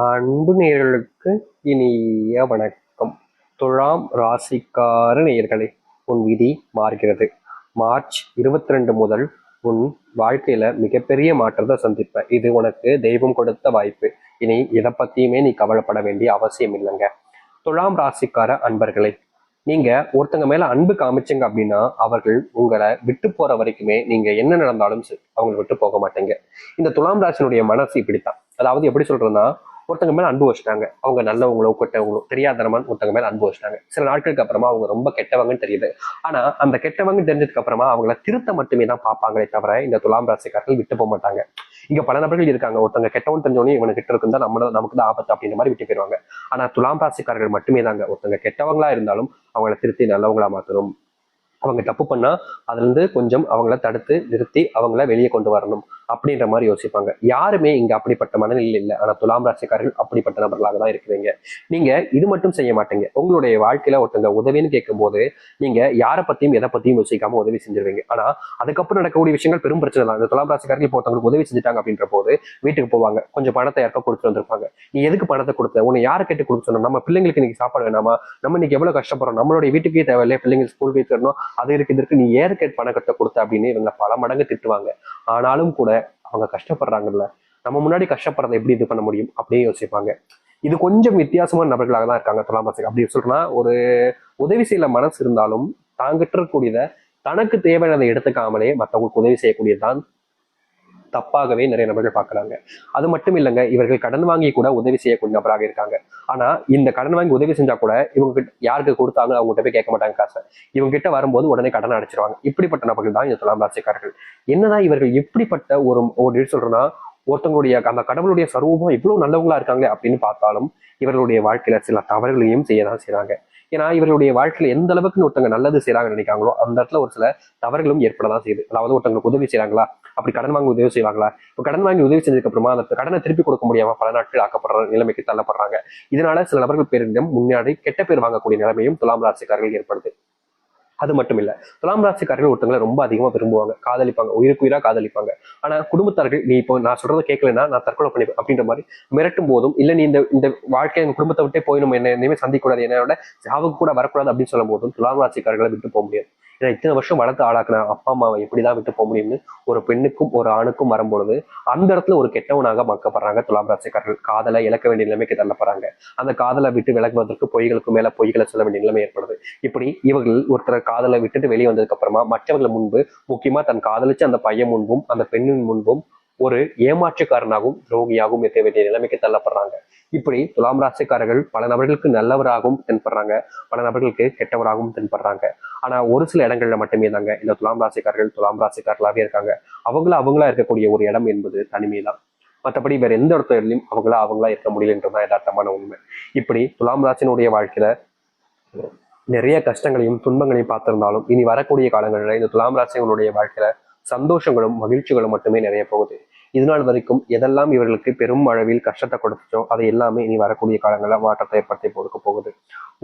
அன்பு நேர்களுக்கு இனிய வணக்கம். துழாம் ராசிக்கார நேயர்களே உன் விதி மாறுகிறது. மார்ச் இருபத்தி ரெண்டு முதல் உன் வாழ்க்கையில மிகப்பெரிய மாற்றத்தை சந்திப்ப. இது உனக்கு தெய்வம் கொடுத்த வாய்ப்பு. இனி இதை பத்தியுமே நீ கவலைப்பட வேண்டிய அவசியம் இல்லைங்க. துழாம் ராசிக்கார அன்பர்களே நீங்க ஒருத்தங்க மேல அன்பு காமிச்சீங்க அப்படின்னா அவர்கள் உங்களை விட்டு போற வரைக்குமே நீங்க என்ன நடந்தாலும் அவங்களை விட்டு போக மாட்டீங்க. இந்த துலாம் ராசினுடைய மனசு இப்படித்தான். அதாவது எப்படி சொல்றேன்னா ஒருத்தங்க மேலே அன்பு வச்சுட்டாங்க. அவங்க நல்லவங்களோ கெட்டவங்களோ தெரியாதனமான் ஒருத்தங்க மேலே அன்பு வச்சுட்டாங்க. சில நாட்களுக்கு அப்புறமா அவங்க ரொம்ப கெட்டவங்கன்னு தெரியுது. ஆனால் அந்த கெட்டவங்க தெரிஞ்சதுக்கு அப்புறமா அவங்கள திருத்த மட்டுமே தான் பார்ப்பாங்களே தவிர இந்த துலாம் ராசிக்காரர்கள் விட்டு போக மாட்டாங்க. இங்க பல நபர்கள் இருக்காங்க. ஒருத்தங்க கெட்டவன் தெரிஞ்சவனே இவனுக்கு கிட்ட இருக்குந்தா நம்ம நமக்கு தான் ஆபத்து அப்படின்ற மாதிரி விட்டு போயிருவாங்க. ஆனா துலாம் ராசிக்காரர்கள் மட்டுமே தாங்க. ஒருத்தங்க கெட்டவங்களா இருந்தாலும் அவங்கள திருத்தி நல்லவங்களா மாத்தணும். அவங்க தப்பு பண்ணா அதுல இருந்து கொஞ்சம் அவங்கள தடுத்து நிறுத்தி அவங்கள வெளியே கொண்டு வரணும். அப்படின்ற மாதிரி யோசிப்பாங்க. யாருமே இங்க அப்படிப்பட்ட மனநிலையில் இல்லை. ஆனா துலாம் ராசிக்காரர்கள் அப்படிப்பட்ட நபர்களாக தான் இருக்கிறீங்க. நீங்க இது மட்டும் செய்ய மாட்டீங்க. உங்களுடைய வாழ்க்கையில ஒருத்தங்க உதவின்னு கேட்கும் போது நீங்க யாரை பத்தியும் எதை பத்தியும் யோசிக்காம உதவி செஞ்சிருவீங்க. ஆனா அதுக்கப்புறம் நடக்கக்கூடிய விஷயங்கள் பெரும் பிரச்சனை தான். இந்த துலாம் ராசிக்காரர்கள் இப்போ ஒருத்தவங்களுக்கு உதவி செஞ்சுட்டாங்க அப்படின்ற போது வீட்டுக்கு போவாங்க. கொஞ்சம் பணத்தை யாருக்கா கொடுத்துட்டு வந்திருப்பாங்க. நீ எதுக்கு பணத்தை கொடுத்த? உன்னை யாரை கேட்டு கொடுக்க சொன்னோம் நம்ம பிள்ளைங்களுக்கு இன்னைக்கு சாப்பாடு வேணாமா? நம்ம இன்னைக்கு எவ்வளவு கஷ்டப்படுறோம்? நம்மளுடைய வீட்டுக்கே தேவையில்லை. பிள்ளைங்க ஸ்கூல் ஃபீஸ் தரணும் அது இருக்கு இதற்கு நீ ஏற்கேட் பணத்தை கொடுத்த அப்படின்னு இவங்க பல மடங்கு திட்டுவாங்க. ஆனாலும் கூட அவங்க கஷ்டப்படுறாங்கல்ல நம்ம முன்னாடி கஷ்டப்படுறதை எப்படி இது பண்ண முடியும் அப்படியே யோசிப்பாங்க. இது கொஞ்சம் வித்தியாசமான நபர்களாக தான் இருக்காங்க துலாம் ராசி அப்படி சொல்றேன்னா ஒரு உதவி செய்யல மனசு இருந்தாலும் தாங்கிட்ட தனக்கு தேவையானதை எடுத்துக்காமலே மற்றவங்களுக்கு உதவி செய்யக்கூடியதுதான் தப்பாகவே நிறைய நபர்கள் பார்க்குறாங்க. அது மட்டும் இல்லைங்க இவர்கள் கடன் வாங்கி கூட உதவி செய்யக்கூடிய நபராக இருக்காங்க. ஆனா இந்த கடன் வாங்கி உதவி செஞ்சா கூட இவங்க கிட்ட யாருக்கு கொடுத்தாங்க அவங்ககிட்ட போய் கேட்க மாட்டாங்க காசை. இவங்க கிட்ட வரும்போது உடனே கடன் அடைச்சிருவாங்க. இப்படிப்பட்ட நபர்கள் தான் இந்த துலாம் ராசிக்காரர்கள். என்னதான் இவர்கள் இப்படிப்பட்ட ஒரு ஒரு சொல்றேன்னா ஒருத்தங்களுடைய அந்த கடவுளுடைய சரூபம் இவ்வளவு நல்லவங்களா இருக்காங்க அப்படின்னு பார்த்தாலும் இவர்களுடைய வாழ்க்கையில சில தவறுகளையும் செய்யதான் செய்யறாங்க ஏன்னா இவர்களுடைய வாழ்க்கையில எந்த அளவுக்கு ஒருத்தங்க நல்லது செய்றாங்கன்னு நினைக்காங்களோ அந்த இடத்துல ஒரு சில தவறுகளும் ஏற்படதான் செய்யுது. அதாவது ஒருத்தங்களுக்கு உதவி செய்யறாங்களா அப்படி கடன் வாங்கி உதவி செய்வாங்களா? இப்போ கடன் வாங்கி உதவி செஞ்சதுக்கு அப்புறமா அந்த கடனை திருப்பி கொடுக்க முடியாம பல நாட்கள் ஆக்கப்படுற நிலைமைக்கு தள்ளப்படுறாங்க. இதனால சில நபர்கள் பேரிடம் முன்னாடி கெட்ட பேர் வாங்கக்கூடிய நிலைமையும் துலாம் ராசிக்காரர்கள் ஏற்படுது. அது மட்டும் இல்ல துலாம் ராசிக்காரர்கள் ஒருத்தங்களை ரொம்ப அதிகமா விரும்புவாங்க. காதலிப்பாங்க உயிருக்கு உயிரா காதலிப்பாங்க. ஆனா குடும்பத்தார்கள் நீ இப்போ நான் சொல்றதை கேட்கலன்னா நான் தற்கொலை பண்ணிப்பேன் அப்படின்ற மாதிரி மிரட்டும் போதும் இல்ல நீ இந்த இந்த வாழ்க்கை எங்க குடும்பத்தை விட்டே போய் நம்ம என்ன என்னையுமே சந்திக்கூடாது என்னோட சாவுக்கு கூட வரக்கூடாது அப்படின்னு சொல்லும் போதும் துலாம் ராசிக்காரர்களை விட்டு போக முடியாது. ஏன்னா இத்தனை வருஷம் வளர்த்து ஆளாக்குன அப்பா அம்மாவை எப்படிதான் விட்டு போக முடியும்னு ஒரு பெண்ணுக்கும் ஒரு ஆணுக்கும் வரும்பொழுது அந்த இடத்துல ஒரு கெட்டவனாக மக்கப்படுறாங்க துலாம் ராசிக்காரர்கள். காதலை இழக்க வேண்டிய நிலைமைக்கு தள்ளப்படுறாங்க. அந்த காதலை விட்டு விலகுவதற்கு பொய்களுக்கு மேல பொய்களை சொல்ல வேண்டிய நிலைமை ஏற்படுது. இப்படி இவர்கள் ஒருத்தர் காதலை விட்டுட்டு வெளியே வந்ததுக்கு அப்புறமா மற்றவர்கள் முன்பு முக்கியமா தன் காதலிச்சு அந்த பையன் முன்பும் அந்த பெண்ணின் முன்பும் ஒரு ஏமாற்றுக்காரனாகவும் துரோகியாகவும் இருக்க வேண்டிய நிலைமைக்கு தள்ளப்படுறாங்க. இப்படி துலாம் ராசிக்காரர்கள் பல நபர்களுக்கு நல்லவராகவும் தென்படுறாங்க. பல நபர்களுக்கு கெட்டவராகவும் தென்படுறாங்க. ஆனா ஒரு சில இடங்கள்ல மட்டுமே தாங்க இந்த துலாம் ராசிக்காரர்கள் துலாம் ராசிக்காரர்களாவே இருக்காங்க. அவங்கள அவங்களா இருக்கக்கூடிய ஒரு இடம் என்பது தனிமை தான் மற்றபடி வேற எந்த இடத்துலையும் அவங்களா அவங்களா இருக்க முடியலன்றதான் யதார்த்தமான உண்மை. இப்படி துலாம் ராசினுடைய வாழ்க்கையில நிறைய கஷ்டங்களையும் துன்பங்களையும் பார்த்திருந்தாலும் இனி வரக்கூடிய காலங்களில் இந்த துலாம் ராசிகளுடைய வாழ்க்கையில சந்தோஷங்களும் மகிழ்ச்சிகளும் மட்டுமே நிறைய போகுது. இதுநாள் வரைக்கும் எதெல்லாம் இவர்களுக்கு பெரும் அளவில் கஷ்டத்தை கொடுத்துச்சோ அது எல்லாமே இனி வரக்கூடிய காலங்களில் மாற்றத்தை ஏற்படுத்தி கொடுக்க போகுது.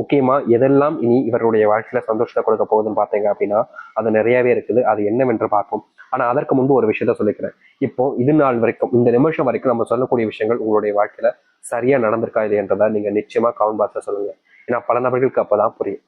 முக்கியமா எதெல்லாம் இனி இவருடைய வாழ்க்கையில சந்தோஷத்தை கொடுக்க போகுதுன்னு பார்த்தீங்க அப்படின்னா அது நிறையவே இருக்குது. அது என்னவென்று பார்ப்போம். ஆனா அதற்கு முன்பு ஒரு விஷயத்த சொல்லிக்கிறேன். இப்போ இது நாள் வரைக்கும் இந்த நிமிஷம் வரைக்கும் நம்ம சொல்லக்கூடிய விஷயங்கள் உங்களுடைய வாழ்க்கையில சரியா நடந்திருக்கா இது என்றதை நீங்க நிச்சயமா கவுண்ட் பாக்ஸ்ல சொல்லுங்க. ஏன்னா பல நபர்களுக்கு அப்பதான் புரியும்.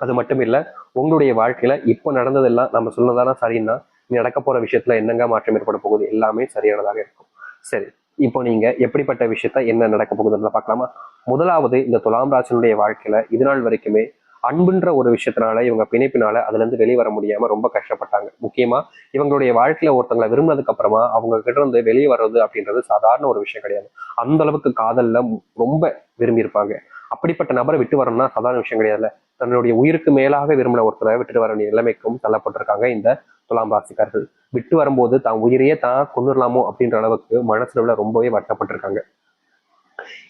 அது மட்டும் இல்ல உங்களுடைய வாழ்க்கையில இப்போ நடந்ததெல்லாம் நம்ம சொன்னதானா சரின்னா நடக்க போற விஷயத்துல என்னங்க மாற்றம் ஏற்பட போகுது? எல்லாமே சரியானதாக இருக்கும். சரி இப்போ நீங்க எப்படிப்பட்ட விஷயத்த என்ன நடக்க போகுதுன்னு பார்க்கலாமா? முதலாவது இந்த துலாம் ராசினுடைய வாழ்க்கையில இது நாள் வரைக்குமே அன்புன்ற ஒரு விஷயத்தினால இவங்க பிணைப்பினால அதுல இருந்து வெளியே வர முடியாம ரொம்ப கஷ்டப்பட்டாங்க. முக்கியமா இவங்களுடைய வாழ்க்கையில ஒருத்தங்களை விரும்பினதுக்கு அப்புறமா அவங்க கிட்ட இருந்து வெளியே வர்றது அப்படின்றது சாதாரண ஒரு விஷயம் கிடையாது. அந்த அளவுக்கு காதல்ல ரொம்ப விரும்பி இருப்பாங்க அப்படிப்பட்ட நபரை விட்டு வரணும்னா சாதாரண விஷயம் கிடையாதுல்ல. தன்னுடைய உயிருக்கு மேலாக விரும்பின ஒருத்தரை விட்டுட்டு வர வேண்டிய நிலைமைக்கும் தள்ளப்பட்டிருக்காங்க. இந்த துலாம் ராசிக்காரர்கள் விட்டு வரும்போது தான் உயிரையே தான் கொண்டுடலாமோ அப்படின்ற அளவுக்கு மனசுல ரொம்பவே வருத்தப்பட்டிருக்காங்க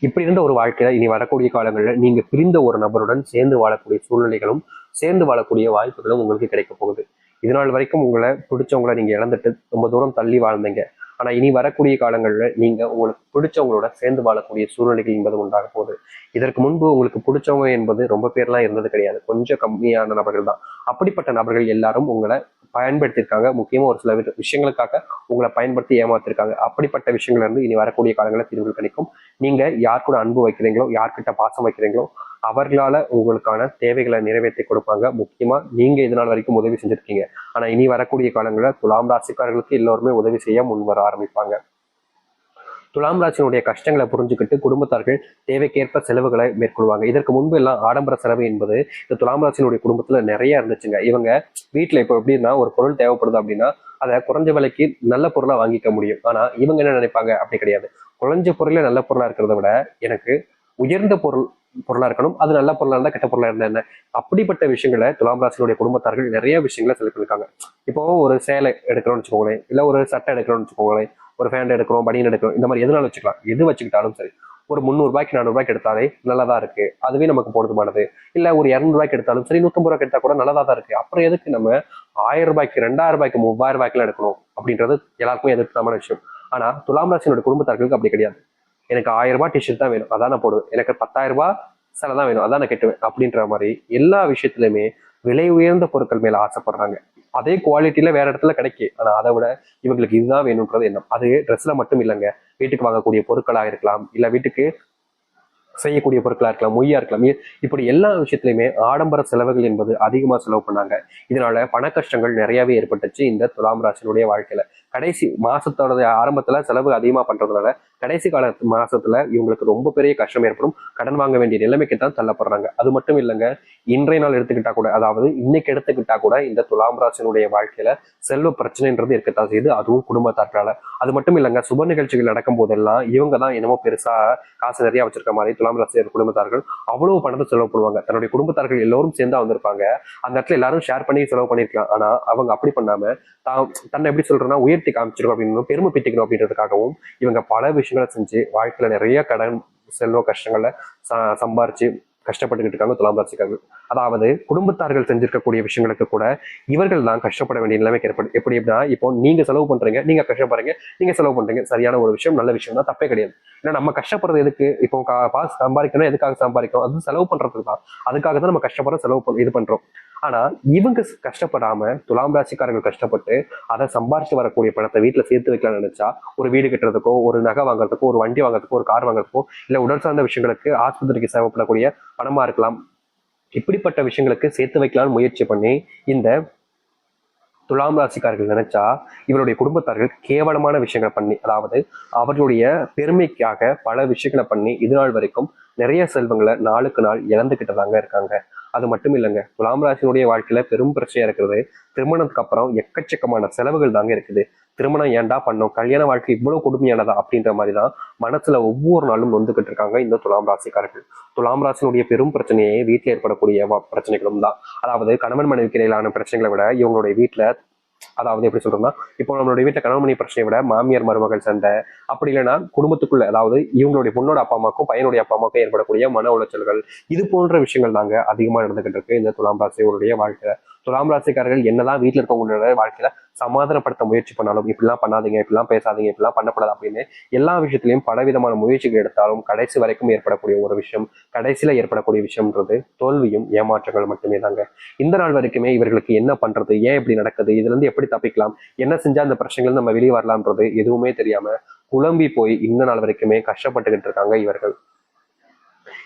இப்படி இருந்த ஒரு வாழ்க்கையில இனி வரக்கூடிய காலங்களில் நீங்க பிரிந்த ஒரு நபருடன் சேர்ந்து வாழக்கூடிய சூழ்நிலைகளும் சேர்ந்து வாழக்கூடிய வாய்ப்புகளும் உங்களுக்கு கிடைக்க போகுது. இதனால் வரைக்கும் உங்களை பிடிச்சவங்களை நீங்க இழந்துட்டு ரொம்ப தூரம் தள்ளி வாழ்ந்தீங்க. ஆனா இனி வரக்கூடிய காலங்களில் நீங்க உங்களுக்கு பிடிச்சவங்களோட சேர்ந்து வாழக்கூடிய சூழ்நிலைகள் என்பது உண்டாக போகுது. இதற்கு முன்பு உங்களுக்கு பிடிச்சவங்க என்பது ரொம்ப பேர்லாம் இருந்தது கிடையாது. கொஞ்சம் கம்மியான நபர்கள் தான். அப்படிப்பட்ட நபர்கள் எல்லாரும் உங்களை பயன்படுத்தியிருக்காங்க. முக்கியமா ஒரு சில விஷயங்களுக்காக உங்களை பயன்படுத்தி ஏமாத்திருக்காங்க. அப்படிப்பட்ட விஷயங்கள் இருந்து இனி வரக்கூடிய காலங்களில் தீர்வுகள் கிடைக்கும் நீங்க யார் கூட அன்பு வைக்கிறீங்களோ யார்கிட்ட பாசம் வைக்கிறீங்களோ அவர்களால உங்களுக்கான தேவைகளை நிறைவேற்றி கொடுப்பாங்க. முக்கியமா நீங்க இது நாள் வரைக்கும் உதவி செஞ்சுருக்கீங்க. ஆனால் இனி வரக்கூடிய காலங்களில் துலாம் ராசிக்காரர்களுக்கு எல்லோருமே உதவி செய்ய முன் வர ஆரம்பிப்பாங்க. துலாம் ராசியினுடைய கஷ்டங்களை புரிஞ்சுக்கிட்டு குடும்பத்தார்கள் தேவைக்கேற்ப செலவுகளை மேற்கொள்வாங்க. இதற்கு முன்பு எல்லாம் ஆடம்பர செலவு என்பது இந்த துலாம் ராசியினுடைய குடும்பத்துல நிறைய இருந்துச்சுங்க. இவங்க வீட்டுல இப்போ எப்படின்னா ஒரு பொருள் தேவைப்படுது அப்படின்னா அதை குறைஞ்ச விலைக்கு நல்ல பொருளா வாங்கிக்க முடியும். ஆனா இவங்க என்ன நினைப்பாங்க? அப்படி கிடையாது. குறைஞ்ச பொருளே நல்ல பொருளா இருக்கிறத விட எனக்கு உயர்ந்த பொருள் பொருளா இருக்கணும். அது நல்ல பொருளா இருந்தா கெட்ட பொருளா இருந்தா என்ன? அப்படிப்பட்ட விஷயங்களை துலாம் ராசியினுடைய குடும்பத்தார்கள் நிறைய விஷயங்களை செலக்ட் பண்ணிருக்காங்க. இப்போ ஒரு சேலை எடுக்கிறோம்னு வச்சுக்கோங்களேன். இல்ல ஒரு சட்டை எடுக்கிறோம்னு வச்சுக்கோங்களேன். ஒரு ஃபேண்ட் எடுக்கிறோம் பனியன் எடுக்கிறோம் இந்த மாதிரி எதுனாலும் வச்சுக்கலாம். எது வச்சுக்கிட்டாலும் சரி. ஒரு முந்நூறுபாய்க்கு நானூறுபாய்க்கு எடுத்தாலே நல்லதா இருக்கு. அதுவே நமக்கு போதுமானது. இல்லை ஒரு இரநூறுபாய்க்கு எடுத்தாலும் சரி நூற்றம்பது ரூபாய்க்கு எடுத்தால் கூட நல்லதாக தான் இருக்கு. அப்புறம் எதுக்கு நம்ம ஆயிரம் ரூபாய்க்கு ரெண்டாயிரம் ரூபாய்க்கு மூவாயிரம் ரூபாய்க்குலாம் எடுக்கணும் அப்படின்றது எல்லாருக்குமே எதிர்ப்பான விஷயம். ஆனால் துலாம் ராசினோட குடும்பத்தார்களுக்கு அப்படி கிடையாது. எனக்கு ஆயிரம் ரூபாய் டிஷர்ட் தான் வேணும். அதான் நான் போடுவேன். எனக்கு பத்தாயிரம் ரூபாய் சில தான் வேணும். அதான் நான் கெட்டுவேன். அப்படின்ற மாதிரி எல்லா விஷயத்துலையுமே விலை உயர்ந்த பொருட்கள் மேல ஆசைப்படுறாங்க. அதே குவாலிட்டியில வேற இடத்துல கிடைக்கும் ஆனா அதை விட இவங்களுக்கு இதுதான் வேணும்ன்றது எண்ணம். அது ட்ரெஸ்ல மட்டும் இல்லைங்க. வீட்டுக்கு வாங்கக்கூடிய பொருட்களா இருக்கலாம். இல்ல வீட்டுக்கு செய்யக்கூடிய பொருட்களா இருக்கலாம். மொய்யா இருக்கலாம். இப்படி எல்லா விஷயத்திலுமே ஆடம்பர செலவுகள் என்பது அதிகமா செலவு பண்ணாங்க. இதனால பண கஷ்டங்கள் நிறையவே ஏற்பட்டுச்சு இந்த துலாம் ராசினுடைய வாழ்க்கையில. கடைசி மாசத்தோட ஆரம்பத்துல செலவு அதிகமா பண்றதுனால கடைசி கால மாசத்துல இவங்களுக்கு ரொம்ப பெரிய கஷ்டம் ஏற்படும். கடன் வாங்க வேண்டிய நிலைமைக்கு தான் தள்ளப்படுறாங்க. அது மட்டும் இல்லைங்க இன்றைய நாள் எடுத்துக்கிட்டா கூட அதாவது இன்னைக்கு எடுத்துக்கிட்டா கூட இந்த துலாம் ராசினுடைய வாழ்க்கையில செல்வ பிரச்சனைன்றது இருக்கத்தான் செய்யுது. அதுவும் குடும்பத்தாற்றால. அது மட்டும் இல்லைங்க சுப நிகழ்ச்சிகள் நடக்கும் போதெல்லாம் இவங்க தான் என்னமோ பெருசா காசு நிறைய வச்சிருக்க மாதிரி துலாம் ராசி குடும்பத்தார்கள் அவ்வளவு பணத்தை செலவு பண்ணுவாங்க. தன்னுடைய குடும்பத்தார்கள் எல்லோரும் சேர்ந்தா வந்திருப்பாங்க. அந்த இடத்துல எல்லாரும் ஷேர் பண்ணி செலவு பண்ணிருக்கலாம். ஆனா அவங்க அப்படி பண்ணாம தான் தன்னை எப்படி சொல்றேன்னா உயர்த்தி காமிச்சிருக்கோம் அப்படின்னு பெருமை பிட்டிக்கணும் அப்படின்றதுக்காகவும் இவங்க பல விஷயங்களை செஞ்சு வாழ்க்கையில நிறைய கடன் செல்வ கஷ்டங்களை சம்பாரிச்சு கஷ்டப்பட்டுக்கிட்டு இருக்காங்க துலாம் ராசிக்காரர்கள். அதாவது குடும்பத்தார்கள் செஞ்சிருக்கக்கூடிய விஷயங்களுக்கு கூட இவர்கள் தான் கஷ்டப்பட வேண்டிய நிலைமைக்கு ஏற்படும் எப்படி எப்படின்னா இப்போ நீங்க செலவு பண்றீங்க நீங்க கஷ்டப்படுறீங்க நீங்க செலவு பண்றீங்க. சரியான ஒரு விஷயம் நல்ல விஷயம் தான் தப்பே கிடையாது. ஏன்னா நம்ம கஷ்டப்படுறது எதுக்கு? இப்போ காசு சம்பாதிக்கணும் எதுக்காக சம்பாதிக்கிறோம்? அது செலவு பண்றதுக்கு தான். அதுக்காக தான் நம்ம கஷ்டப்படுற செலவு இது பண்றோம். ஆனா இவங்க கஷ்டப்படாம துலாம் ராசிக்காரர்கள் கஷ்டப்பட்டு அதை சம்பாரிச்சு வரக்கூடிய பணத்தை வீட்டுல சேர்த்து வைக்கலாம்னு நினைச்சா ஒரு வீடு கட்டுறதுக்கோ ஒரு நகை வாங்குறதுக்கோ ஒரு வண்டி வாங்குறதுக்கோ ஒரு கார் வாங்குறதுக்கோ இல்ல உடல் சார்ந்த விஷயங்களுக்கு ஆஸ்பத்திரிக்கு தேவைப்படக்கூடிய பணமா இருக்கலாம். இப்படிப்பட்ட விஷயங்களுக்கு சேர்த்து வைக்கலாம்னு முயற்சி பண்ணி இந்த துலாம் ராசிக்காரர்கள் நினைச்சா இவருடைய குடும்பத்தார்கள் கேவலமான விஷயங்களை பண்ணி அதாவது அவர்களுடைய பெருமைக்காக பல விஷயங்களை பண்ணி இது நாள் வரைக்கும் நிறைய செல்வங்களை நாளுக்கு நாள் இழந்துகிட்டதாங்க இருக்காங்க. அது மட்டும் இல்லைங்க. துலாம் ராசினுடைய வாழ்க்கையில பெரும் பிரச்சனையா இருக்கிறது திருமணத்துக்கு அப்புறம் எக்கச்சக்கமான செலவுகள் தாங்க இருக்குது. திருமணம் ஏன்டா பண்ணோம்? கல்யாண வாழ்க்கை இவ்வளவு கொடுமையானதா? அப்படின்ற மாதிரி தான் மனசுல ஒவ்வொரு நாளும் நொந்துகிட்டு இருக்காங்க இந்த துலாம் ராசிக்காரர்கள். துலாம் ராசினுடைய பெரும் பிரச்சனையே வீட்டில் ஏற்படக்கூடிய பிரச்சனைகளும் தான். அதாவது கணவன் மனைவிக்கு இடையிலான பிரச்சனைகளை விட இவங்களுடைய வீட்டுல அதாவது எப்படி சொல்றோம்னா இப்போ நம்மளுடைய வீட்டில் கணவன் மனைவி பிரச்சனையை விட மாமியார் மருமகள் சண்டை அப்படி இல்லைன்னா குடும்பத்துக்குள்ள அதாவது இவங்களுடைய பொண்ணோட அப்பா அம்மாக்கும் பையனுடைய அப்பா அம்மாக்கும் ஏற்படக்கூடிய மன உளைச்சல்கள் இது போன்ற விஷயங்கள் தாங்க அதிகமாக நடந்துகிட்டு இருக்கு இந்த துலாம் ராசியோடைய வாழ்க்கை. துலாம் ராசிக்காரர்கள் என்னதான் வீட்டில் இருக்கவங்களோட வாழ்க்கையில சமாதானப்படுத்த முயற்சி பண்ணாலும் இப்படிலாம் பண்ணாதீங்க இப்படிலாம் பேசாதீங்க இப்படிலாம் பண்ணக்கூடாது அப்படின்னு எல்லா விஷயத்திலையும் பலவிதமான முயற்சிகள் எடுத்தாலும் கடைசி வரைக்கும் ஏற்படக்கூடிய ஒரு விஷயம் கடைசியில ஏற்படக்கூடிய விஷயம்ன்றது தோல்வியும் ஏமாற்றங்கள் மட்டுமே தாங்க இந்த நாள் வரைக்குமே இவர்களுக்கு என்ன பண்றது ஏன் இப்படி நடக்குது இதுல இருந்து எப்படி தப்பிக்கலாம் என்ன செஞ்சா அந்த பிரச்சனைகள் நம்ம வெளியே வரலாம்ன்றது எதுவுமே தெரியாம குழம்பி போய் இந்த நாள் வரைக்குமே கஷ்டப்பட்டுக்கிட்டு இருக்காங்க இவர்கள்.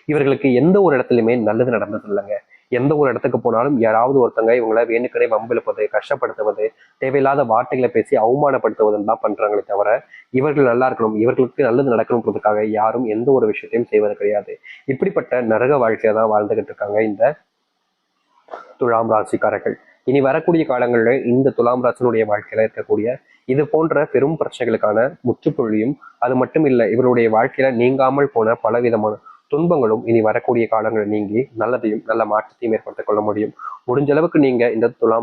இவர்களுக்கு எந்த ஒரு இடத்துலையுமே நல்லது நடந்தது இல்லைங்க எந்த ஒரு இடத்துக்கு போனாலும் யாராவது ஒருத்தங்க இவங்களை வேணுக்கனே வம்பிழுப்பது கஷ்டப்படுத்துவது தேவையில்லாத வார்த்தைகளை பேசி அவமானப்படுத்துவதுன்னு தான் பண்றாங்களே தவிர இவர்கள் நல்லா இருக்கணும் இவர்களுக்கு நல்லது நடக்கணுன்றதுக்காக யாரும் எந்த ஒரு விஷயத்தையும் செய்வது கிடையாது. இப்படிப்பட்ட நரக வாழ்க்கையை தான் வாழ்ந்துகிட்டு இருக்காங்க இந்த துலாம் ராசிக்காரர்கள். இனி வரக்கூடிய காலங்களில் இந்த துலாம் ராசனுடைய வாழ்க்கையில இருக்கக்கூடிய இது போன்ற பெரும் பிரச்சனைகளுக்கான முற்றுப்புள்ளியும் அது மட்டும் இல்லை இவருடைய வாழ்க்கையில நீங்காமல் போன பலவிதமான துன்பங்களும் இனி வரக்கூடிய காலங்களில் நீங்கி நல்லதையும் நல்ல மாற்றத்தையும் ஏற்படுத்திக் கொள்ள முடியும். முடிஞ்ச அளவுக்கு நீங்க இந்த துலாம்